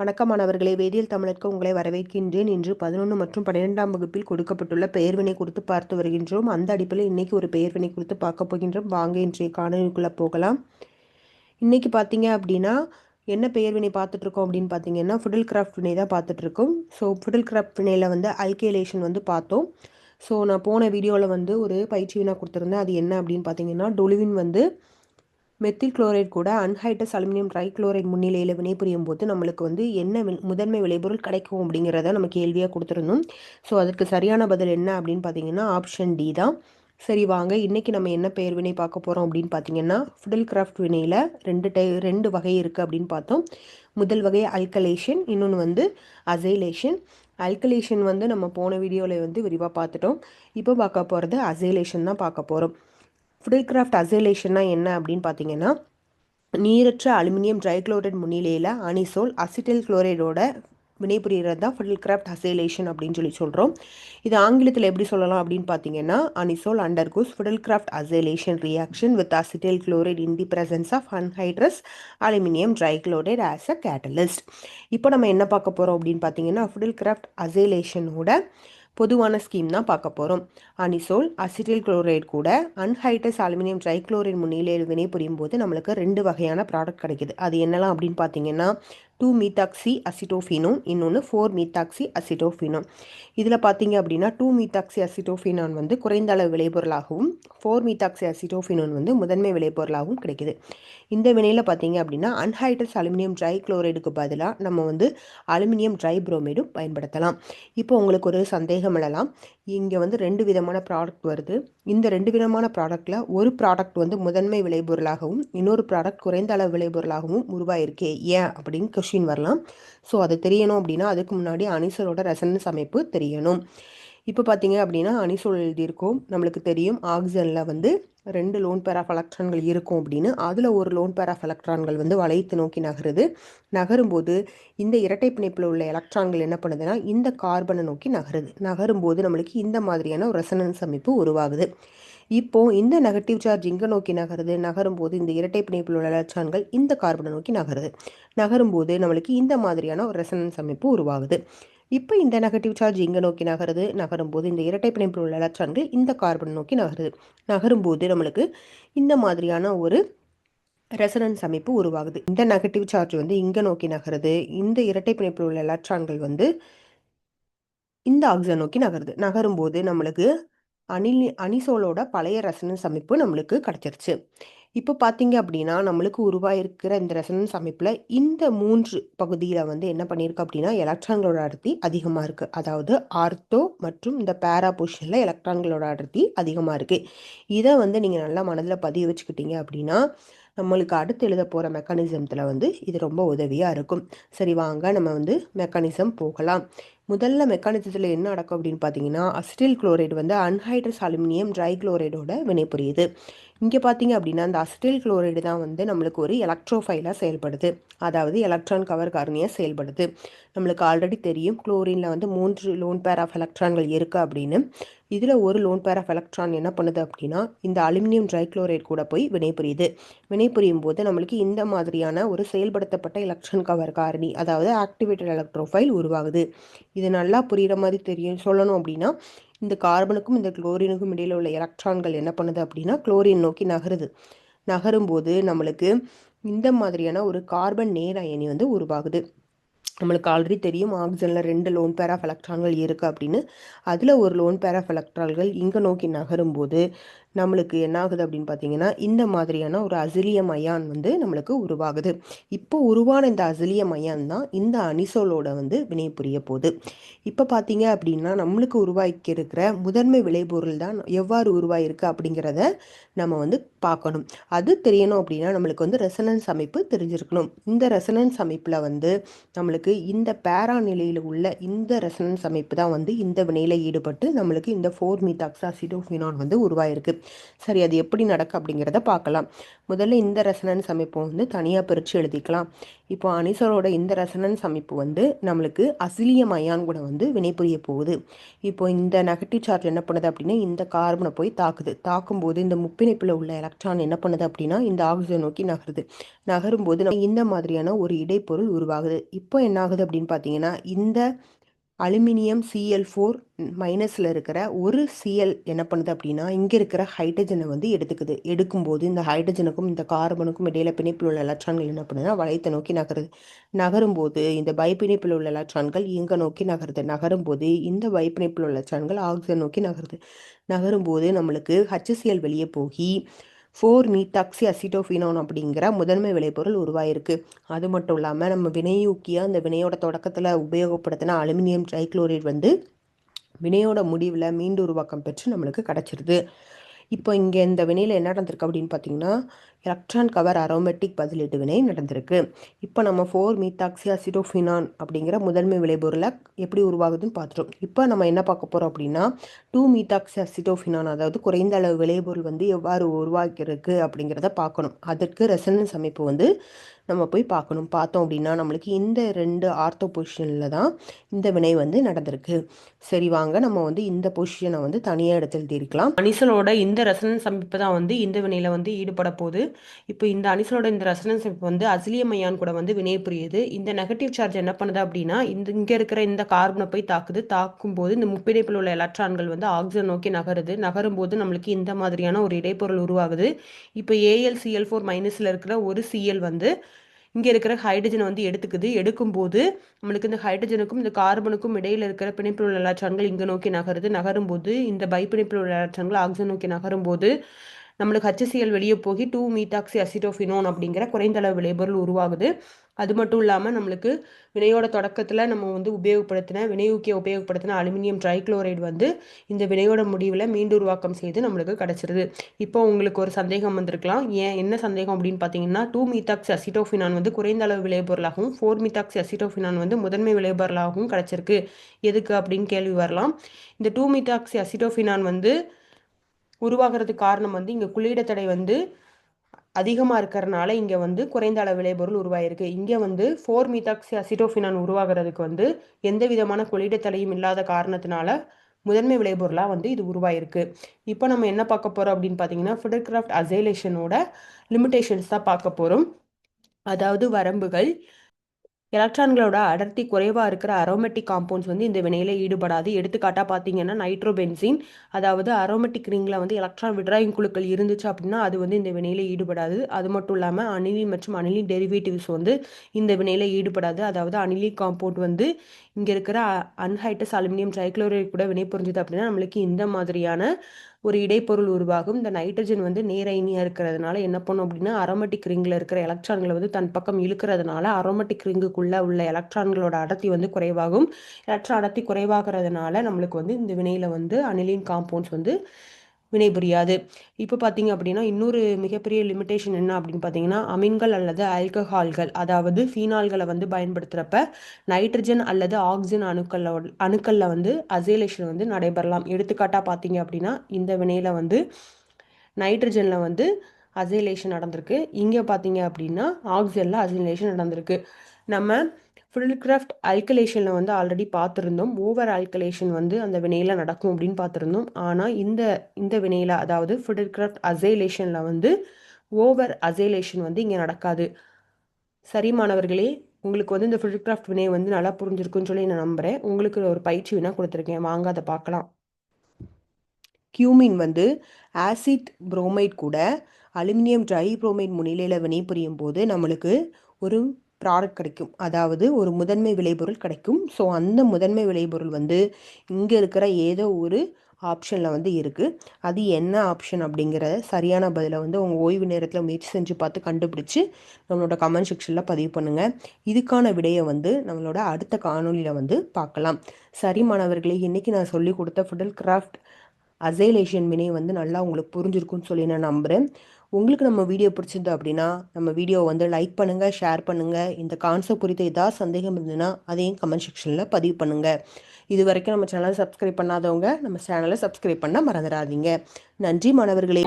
வணக்கம் மாணவர்களே வேதியியல் தமிழருக்கு உங்களை வரவேற்கின்றேன். இன்று பதினொன்று மற்றும் பன்னிரெண்டாம் வகுப்பில் கொடுக்கப்பட்டுள்ள பெயர்வினை குறித்து பார்த்து வருகின்றோம். அந்த அடிப்படையில் இன்னைக்கு ஒரு பெயர்வினை குறித்து பார்க்க போகின்றோம். வாங்க இன்றைய காணொலிக்குள்ளே போகலாம். இன்னைக்கு பார்த்தீங்க அப்படின்னா என்ன பெயர்வினை பார்த்துட்ருக்கோம் அப்படின்னு பார்த்தீங்கன்னா ஃபுடல் கிராஃப்ட் வினை தான் பார்த்துட்ருக்கோம். ஸோ ஃபுடல் கிராஃப்ட் வினையில் வந்து அல்கேலேஷன் வந்து பார்த்தோம். ஸோ நான் போன வீடியோவில் வந்து ஒரு பயிற்சி வினா கொடுத்துருந்தேன். அது என்ன அப்படின்னு பார்த்தீங்கன்னா டொலுவின் வந்து மெத்தில் குளோரைட் கூட அன்ஹைட்டஸ் அலுமினியம் ட்ரைக்ளோரைட் முன்னிலையில் வினைபுரியும் போது நம்மளுக்கு வந்து என்ன முதன்மை விளைபொருள் கிடைக்கும் அப்படிங்கிறத நம்ம கேள்வியாக கொடுத்துருந்தோம். ஸோ அதற்கு சரியான பதில் என்ன அப்படின்னு பார்த்தீங்கன்னா ஆப்ஷன் டி தான். சரி வாங்க. இன்றைக்கி நம்ம என்ன பெயர் வினை பார்க்க போகிறோம் அப்படின்னு பார்த்தீங்கன்னா ஃபுடல் கிராஃப்ட் வினையில் ரெண்டு டை ரெண்டு வகை இருக்குது அப்படின்னு பார்த்தோம். முதல் வகை அல்கலேஷன் இன்னொன்று வந்து அசைலேஷன். அல்கலேஷன் வந்து நம்ம போன வீடியோவில் வந்து விரிவாக பார்த்துட்டோம். இப்போ பார்க்க போகிறது அசைலேஷன் தான் பார்க்க போகிறோம் கிராஃப்ட் அசைலேஷன்னா என்ன அப்படின்னு பார்த்தீங்கன்னா நீரற்ற அலுமினியம் ட்ரைக்ளோரைட் முன்னிலையில் அனிசோல் அசிட்டில் குளோரைடோட வினைபுரிகிறது தான் கிராஃப்ட் அசைலேஷன் அப்படின்னு சொல்லி சொல்கிறோம் இது ஆங்கிலத்தில் எப்படி சொல்லலாம் அப்படின்னு பார்த்தீங்கன்னா anisole undergoes crafts acylation reaction with acetyl chloride in the presence of anhydrous aluminium trichloride as a catalyst இப்போ நம்ம என்ன பார்க்க போகிறோம் அப்படின்னு பார்த்தீங்கன்னா கிராஃப்ட் அசைலேஷனோட பொதுவான ஸ்கீம் தான் பார்க்க போகிறோம் அனிசோல் அசிட்டில் குளோரைட் கூட அன்ஹைட்டஸ் அலுமினியம் ட்ரைக்ளோரைட் முன்னிலையில் வினை புரியும் போது நம்மளுக்கு ரெண்டு வகையான ப்ராடக்ட் கிடைக்குது. அது என்னலாம் அப்படின்னு பார்த்தீங்கன்னா டூ மீத்தாக்சி அசிட்டோஃபினோன் இன்னொன்று ஃபோர் மீத்தாக்சி அசிட்டோஃபினோன் இதில் பார்த்தீங்க அப்படின்னா டூ மீத்தாக்சி அசிட்டோஃபினான் வந்து குறைந்த அளவு விளைபொருளாகவும் ஃபோர் மீத்தாக்சி அசிட்டோஃபினோன் வந்து முதன்மை விளைபொருளாகவும் கிடைக்குது. இந்த வினையில் பார்த்தீங்க அப்படின்னா அன்ஹைட்ரஸ் அலுமினியம் ட்ரை குளோரைடுக்கு பதிலாக நம்ம வந்து அலுமினியம் ட்ரை புரோமைடும் பயன்படுத்தலாம். இப்போ உங்களுக்கு ஒரு சந்தேகம் எழலாம். இங்கே வந்து ரெண்டு விதமான ப்ராடக்ட் வருது. இந்த ரெண்டு விதமான ப்ராடக்டில் ஒரு ப்ராடக்ட் வந்து முதன்மை விளைபொருளாகவும் இன்னொரு ப்ராடக்ட் குறைந்த அளவு விளைபொருளாகவும் உருவாயிருக்கே ஏன் அப்படின்னு கொஷின் வரலாம். ஸோ அது தெரியணும் அப்படின்னா அதுக்கு முன்னாடி அனிசலோட ரெசனன்ஸ் அமைப்பு தெரியணும். இப்போ பார்த்தீங்க அப்படின்னா அனிசோல் எழுதியிருக்கோம். நம்மளுக்கு தெரியும் ஆக்சிஜனில் வந்து ரெண்டு லோன் பேர் ஆஃப் எலக்ட்ரான்கள் இருக்கும் அப்படின்னு. அதில் ஒரு லோன் பேர் ஆஃப் எலக்ட்ரான்கள் வந்து வளைத்து நோக்கி நகருது. நகரும்போது இந்த இரட்டை பிணைப்பில் உள்ள எலக்ட்ரான்கள் என்ன பண்ணுதுன்னா இந்த கார்பனை நோக்கி நகருது. நகரும்போது நம்மளுக்கு இந்த மாதிரியான ஒரு ரெசனன்ஸ் அமைப்பு உருவாகுது. இப்போ இந்த நெகட்டிவ் சார்ஜ் இங்கே நோக்கி நகருது. நகரும்போது இந்த இரட்டை பிணைப்பில் உள்ள எலக்ட்ரான்கள் இந்த கார்பனை நோக்கி நகருது. நகரும்போது நம்மளுக்கு இந்த மாதிரியான ஒரு ரெசனன்ஸ் அமைப்பு உருவாகுது. இப்போ இந்த நெகட்டிவ் சார்ஜ் இங்கே நோக்கி நகருது. நகரும்போது இந்த இரட்டை பிணைப்பில் உள்ள எலக்ட்ரான்கள் இந்த கார்பன் நோக்கி நகருது. நகரும்போது நம்மளுக்கு இந்த மாதிரியான ஒரு ரெசனன்ஸ் அமைப்பு உருவாகுது. இந்த நெகட்டிவ் சார்ஜ் வந்து இங்கே நோக்கி நகருது. இந்த இரட்டை பிணைப்பில் உள்ள எலக்ட்ரான்கள் வந்து இந்த ஆக்சிஜன் நோக்கி நகருது. நகரும்போது நம்மளுக்கு அனில் அனிசோலோட பழைய ரெசனன்ஸ் அமைப்பு நம்மளுக்கு கிடச்சிருச்சு. இப்போ பார்த்தீங்க அப்படின்னா நம்மளுக்கு உருவாயிருக்கிற இந்த ரெசனன்ஸ் அமைப்பில் இந்த மூன்று பகுதியில் வந்து என்ன பண்ணியிருக்கு அப்படின்னா எலக்ட்ரான்களோட அடர்த்தி அதிகமாக இருக்குது அதாவது ஆர்த்தோ மற்றும் இந்த பேரா பொசிஷனில் எலக்ட்ரான்களோட அடர்த்தி அதிகமாக இருக்குது இதை வந்து நீங்கள் நல்லா மனதில் பதிய வச்சுக்கிட்டீங்க அப்படின்னா நம்மளுக்கு அடுத்து எழுத போகிற மெக்கானிசத்தில் வந்து இது ரொம்ப உதவியாக இருக்கும். சரி வாங்க நம்ம வந்து மெக்கானிசம் போகலாம். முதல்ல மெக்கானிசத்தில் என்ன நடக்கும் அப்படின்னு பார்த்தீங்கன்னா அசிட்டில் குளோரைடு வந்து அன்ஹைட்ரஸ் அலுமினியம் ட்ரை குளோரைடோட வினைபுரியுது. இங்கே பார்த்தீங்க அப்படின்னா அந்த அசிட்டில் குளோரைடு தான் வந்து நம்மளுக்கு ஒரு எலக்ட்ரோஃபைலாக செயல்படுது. அதாவது எலக்ட்ரான் கவர் காரணியாக செயல்படுது. நம்மளுக்கு ஆல்ரெடி தெரியும் குளோரினில் வந்து மூன்று லோன் பேர் ஆஃப் எலக்ட்ரான்கள் இருக்குது அப்படின்னு. இதில் ஒரு லோன் பேர் ஆஃப் எலக்ட்ரான் என்ன பண்ணுது அப்படின்னா இந்த அலுமினியம் ட்ரைக்ளோரைட் கூட போய் வினைபுரியுது. வினைபுரியும் போது நம்மளுக்கு இந்த மாதிரியான ஒரு செயல்படுத்தப்பட்ட எலக்ட்ரான் கவர் காரணி அதாவது ஆக்டிவேட்டட் எலக்ட்ரோஃபைல் உருவாகுது. இது நல்லா புரிகிற மாதிரி தெரியும். சொல்லணும் அப்படின்னா இந்த கார்பனுக்கும் இந்த குளோரினுக்கும் இடையில் உள்ள எலக்ட்ரான்கள் என்ன பண்ணுது அப்படின்னா குளோரின் நோக்கி நகருது. நகரும்போது நம்மளுக்கு இந்த மாதிரியான ஒரு கார்பன் நேர் அயனி வந்து உருவாகுது. நம்மளுக்கு ஆல்ரெடி தெரியும் ஆக்சிஜனில் ரெண்டு லோன் பேர் ஆஃப் எலக்ட்ரான்கள் இருக்குது அப்படின்னு. அதில் ஒரு லோன் பேர் ஆஃப் எலக்ட்ரான்கள் இங்கே நோக்கி நகரும்போது நம்மளுக்கு என்ன ஆகுது அப்படின்னு பார்த்தீங்கன்னா இந்த மாதிரியான ஒரு அசிலிய மையான் வந்து நம்மளுக்கு உருவாகுது. இப்போ உருவான இந்த அசிலிய மையான் தான் இந்த அனிசோலோட வந்து வினை புரிய போகுது. இப்போ பார்த்தீங்க அப்படின்னா நம்மளுக்கு உருவாக்கி இருக்கிற முதன்மை விளைபொருள் தான் எவ்வாறு உருவாயிருக்கு அப்படிங்கிறத நம்ம வந்து பார்க்கணும். அது தெரியணும் அப்படின்னா நம்மளுக்கு வந்து ரெசனன்ஸ் அமைப்பு தெரிஞ்சிருக்கணும். இந்த ரெசனன்ஸ் அமைப்பில் வந்து நம்மளுக்கு இந்த பேரா நிலையில் உள்ள இந்த ரெசனன்ஸ் அமைப்பு தான் வந்து இந்த வினையில் ஈடுபட்டு நம்மளுக்கு இந்த ஃபோர் மீத்தாக்ஸா சிடோஃபினான் வந்து உருவாயிருக்கு. சரி அது எப்படி நடக்கு அப்படிங்கிறத பார்க்கலாம். முதல்ல இந்த ரெசனன்ஸ் அமைப்பை வந்து தனியாக பிரித்து எழுதிக்கலாம். இப்போ அனிசரோட இந்த ரெசனன்ஸ் அமைப்பு வந்து நம்மளுக்கு அசிலியம் அயான் கூட வந்து வினைபுரிய போகுது. இப்போ இந்த நெகட்டிவ் சார்ஜ் என்ன பண்ணுது அப்படின்னா இந்த கார்பனை போய் தாக்குது. தாக்கும்போது இந்த முப்பிணைப்பில் உள்ள எலக்ட்ரான் என்ன பண்ணுது அப்படின்னா இந்த ஆக்சிஜன் நோக்கி நகருது. நகரும்போது இந்த மாதிரியான ஒரு இடைப்பொருள் உருவாகுது. இப்போ என்ன ஆகுது அப்படின்னு பார்த்தீங்கன்னா இந்த அலுமினியம் சிஎல் ஃபோர் மைனஸில் இருக்கிற ஒரு சிஎல் என்ன பண்ணுது அப்படின்னா இங்கே இருக்கிற ஹைட்ரஜனை வந்து எடுத்துக்குது. எடுக்கும்போது இந்த ஹைட்ரஜனுக்கும் இந்த கார்பனுக்கும் இடையில பிணைப்பில் உள்ள எலக்ட்ரான்கள் என்ன பண்ணுதுன்னா வளையத்தை நோக்கி நகருது. நகரும்போது இந்த பைப்பிணைப்பில் உள்ள எலக்ட்ரான்கள் இங்கே நோக்கி நகருது. நகரும்போது இந்த பைப்பிணைப்பில் உள்ள எலக்ட்ரான்கள் ஆக்சிஜன் நோக்கி நகருது. நகரும்போது நம்மளுக்கு ஹச்சிசிஎல் வெளியே போகி ஃபோர் மீத்தாக்சி அசிட்டோஃபினோன் அப்படிங்கிற முதன்மை விளைபொருள் உருவாயிருக்கு. அது மட்டும் இல்லாமல் நம்ம வினையூக்கியாக அந்த வினையோட தொடக்கத்தில் உபயோகப்படுத்தின அலுமினியம் ட்ரைக்ளோரைட் வந்து வினையோட முடிவில் மீண்டு உருவாக்கம் பெற்று நம்மளுக்கு கிடச்சிருது. இப்போ இங்கே இந்த வினையில் என்ன நடந்திருக்கு அப்படின்னு பார்த்தீங்கன்னா எலக்ட்ரான் கவர் அரோமேட்டிக் பதிலீட்டு வினை நடந்திருக்கு. இப்போ நம்ம ஃபோர் மீத்தாக்சி அசிடோஃபினான் அப்படிங்கிற முதன்மை விளைபொருளை எப்படி உருவாகுதுன்னு பார்த்துட்டோம். இப்போ நம்ம என்ன பார்க்க போகிறோம் அப்படின்னா டூ மீத்தாக்சி அசிடோஃபினான் அதாவது குறைந்த அளவு விளைபொருள் வந்து எவ்வாறு உருவாக்கியிருக்கு அப்படிங்கிறத பார்க்கணும். அதற்கு ரெசனன்ஸ் அமைப்பு வந்து நம்ம போய் பார்க்கணும். பார்த்தோம் அப்படின்னா நம்மளுக்கு இந்த ரெண்டு ஆர்த்தோ பொசிஷனில் தான் இந்த வினை வந்து நடந்திருக்கு. சரி வாங்க நம்ம வந்து இந்த பொசிஷனை வந்து தனியாக எடுத்து எழுதியிருக்கலாம். அனிசலோட இந்த ரெசனன்ஸ் அமைப்பு தான் வந்து இந்த வினையில் வந்து ஈடுபட போகுது. இப்போ இந்த அனிசலோட இந்த ரெசனன்ஸ் அமைப்பு வந்து அசிலியம் ஐயான் கூட வந்து வினை புரியுது. இந்த நெகட்டிவ் சார்ஜ் என்ன பண்ணுது அப்படின்னா இந்த இங்கே இருக்கிற இந்த கார்பனை போய் தாக்குது. தாக்கும் போது இந்த முப்பிணைப்பில் உள்ள எலக்ட்ரான்கள் வந்து ஆக்சிஜன் நோக்கி நகருது. நகரும் போது நம்மளுக்கு இந்த மாதிரியான ஒரு இடைப்பொருள் உருவாகுது. இப்போ ஏஎல் சிஎல் ஃபோர் மைனஸில் இருக்கிற ஒரு சிஎல் வந்து இங்கே இருக்கிற ஹைட்ரஜனை வந்து எடுத்துக்குது. எடுக்கும்போது நம்மளுக்கு இந்த ஹைட்ரஜனுக்கும் இந்த கார்பனுக்கும் இடையில் இருக்கிற பிணைப்பில் உள்ள எலக்ட்ரான்கள் இங்கே நோக்கி நகருது. நகரும்போது இந்த பைப்பிணைப்பில் உள்ள எலக்ட்ரான்கள் ஆக்சிஜன் நோக்கி நகரும்போது நம்மளுக்கு ஹச்சிசிஎல் வெளியே போய் டூ மீட்டாக்சி அசிட்டோஃபினோன் அப்படிங்கிற குறைந்த அளவு விளைபொருள் உருவாகுது. அது மட்டும் இல்லாமல் நம்மளுக்கு வினையோட தொடக்கத்தில் நம்ம வந்து உபயோகப்படுத்தின வினையூக்கிய உபயோகப்படுத்தின அலுமினியம் ட்ரைக்ளோரைடு வந்து இந்த வினையோட முடிவில் மீண்டு உருவாக்கம் செய்து நம்மளுக்கு கிடச்சிருது. இப்போ உங்களுக்கு ஒரு சந்தேகம் வந்திருக்கலாம். ஏன் என்ன சந்தேகம் அப்படின்னு பார்த்தீங்கன்னா டூ மீத்தாக்சி அசிட்டோஃபினான் வந்து குறைந்த அளவு விளைபொருளாகவும் ஃபோர் மீத்தாக்சி அசிட்டோஃபினான் வந்து முதன்மை விளைபொருளாகவும் கிடச்சிருக்கு. எதுக்கு அப்படின்னு கேள்வி வரலாம். இந்த டூ மீத்தாக்சி அசிட்டோஃபினான் வந்து உருவாகிறதுக்கு காரணம் வந்து இங்கே குளியிட தடை வந்து அதிகமாக இருக்கிறனால இங்கே வந்து குறைந்த அளவு விளைபொருள் உருவாயிருக்கு. இங்கே வந்து ஃபோர் மீத்தாக்சி அசிட்டோஃபினான் உருவாகிறதுக்கு வந்து எந்த விதமான கொள்ளிட தடையும் இல்லாத காரணத்தினால முதன்மை விளைபொருளாக வந்து இது உருவாயிருக்கு. இப்போ நம்ம என்ன பார்க்க போகிறோம் அப்படின்னு பார்த்தீங்கன்னா ஃபுடர்கிராஃப்ட் அசைலேஷனோட லிமிடேஷன்ஸ் தான் பார்க்க போகிறோம் அதாவது வரம்புகள் எலக்ட்ரான்களோட அடர்த்தி குறைவாக இருக்கிற அரோமெட்டிக் காம்பவுண்ட்ஸ் வந்து இந்த வினையில் ஈடுபடாது. எடுத்துக்காட்டாக பார்த்தீங்கன்னா நைட்ரோபென்சின் அதாவது அரோமெட்டிக் ரிங்கில் வந்து எலக்ட்ரான் விட்ராயிங் குழுக்கள் இருந்துச்சு அப்படின்னா அது வந்து இந்த வினையில் ஈடுபடாது. அது மட்டும் இல்லாமல் அணிலி மற்றும் அணிலி டெரிவேட்டிவ்ஸ் வந்து இந்த வினையில் ஈடுபடாது. அதாவது அணிலி காம்பவுண்ட் வந்து இங்கே இருக்கிற அன்ஹைட்டஸ் அலுமினியம் ட்ரைக்ளோரைட் கூட வினை புரிஞ்சுது அப்படின்னா நம்மளுக்கு இந்த மாதிரியான ஒரு இடைப்பொருள் உருவாகும். இந்த நைட்ரஜன் வந்து நேரைனியாக இருக்கிறதுனால என்ன பண்ணும் அப்படின்னா அரோமேட்டிக் ரிங்கில் இருக்கிற எலக்ட்ரான்களை வந்து தன் பக்கம் இழுக்கிறதுனால அரோமேட்டிக் ரிங்குக்குள்ளே உள்ள எலக்ட்ரான்களோட அடர்த்தி வந்து குறைவாகும். எலக்ட்ரான் அடர்த்தி குறைவாகிறதுனால நம்மளுக்கு வந்து இந்த வினையில் வந்து அனிலின் காம்பவுண்ட்ஸ் வந்து வினை புரியாது. இப்போ பார்த்தீங்க அப்படின்னா இன்னொரு மிகப்பெரிய லிமிடேஷன் என்ன அப்படின்னு பார்த்தீங்கன்னா அமீன்கள் அல்லது ஆல்கஹால்கள் அதாவது ஃபீனால்களை வந்து பயன்படுத்துகிறப்ப நைட்ரஜன் அல்லது ஆக்சிஜன் அணுக்களோட அணுக்களில் வந்து அசைலேஷன் வந்து நடைபெறலாம். எடுத்துக்காட்டாக பார்த்தீங்க அப்படின்னா இந்த வினையில் வந்து நைட்ரஜனில் வந்து அசைலேஷன் நடந்திருக்கு. இங்கே பார்த்தீங்க அப்படின்னா ஆக்சிஜனில் அசைலேஷன் நடந்திருக்கு. நம்ம ஃபில்கிராஃப்ட் அல்கலேஷனில் வந்து ஆல்ரெடி பார்த்துருந்தோம். ஓவர் அல்கலேஷன் வந்து அந்த வினையில் நடக்கும் அப்படின்னு பார்த்துருந்தோம். ஆனால் இந்த இந்த வினையில் அதாவது ஃபில்கிராஃப்ட் அசைலேஷனில் வந்து ஓவர் அசைலேஷன் வந்து இங்கே நடக்காது. சரி மாணவர்களே உங்களுக்கு வந்து இந்த ஃபில்கிராஃப்ட் வினை வந்து நல்லா புரிஞ்சிருக்குன்னு சொல்லி நான் நம்புகிறேன் உங்களுக்கு ஒரு பயிற்சி வினா கொடுத்துருக்கேன். வாங்க அதை பார்க்கலாம். கியூமின் வந்து ஆசிட் புரோமைட் கூட அலுமினியம் ட்ரை புரோமைட் முன்னிலையில் வினைபுரியும் போது நம்மளுக்கு ஒரு ப்ராடக்ட் கிடைக்கும். அதாவது ஒரு முதன்மை விளைபொருள் கிடைக்கும். ஸோ அந்த முதன்மை விளைபொருள் வந்து இங்கே இருக்கிற ஏதோ ஒரு ஆப்ஷனில் வந்து இருக்குது அது என்ன ஆப்ஷன் அப்படிங்கிற சரியான பதிலை வந்து உங்கள் ஓய்வு நேரத்தில் முயற்சி செஞ்சு பார்த்து கண்டுபிடிச்சி நம்மளோட கமெண்ட் செக்ஷனில் பதிவு பண்ணுங்கள் இதுக்கான விடையை வந்து நம்மளோட அடுத்த காணொலியில் வந்து பார்க்கலாம். சரி மாணவர்களே இன்றைக்கி நான் சொல்லி கொடுத்த ஃபுடல் கிராஃப்ட் அசைலேஷன் வினை வந்து நல்லா உங்களுக்கு புரிஞ்சிருக்குன்னு சொல்லி நான் நம்புகிறேன் உங்களுக்கு நம்ம வீடியோ பிடிச்சிருந்தோம் அப்படின்னா நம்ம வீடியோ வந்து லைக் பண்ணுங்கள் ஷேர் பண்ணுங்கள் இந்த கான்செப்ட் குறித்து ஏதாவது சந்தேகம் இருந்ததுன்னா அதையும் கமெண்ட் செக்ஷனில் பதிவு பண்ணுங்கள் இது வரைக்கும் நம்ம சேனலை சப்ஸ்கிரைப் பண்ணாதவங்க நம்ம சேனலை சப்ஸ்கிரைப் பண்ண மறந்துடாதீங்க. நன்றி மாணவர்களே.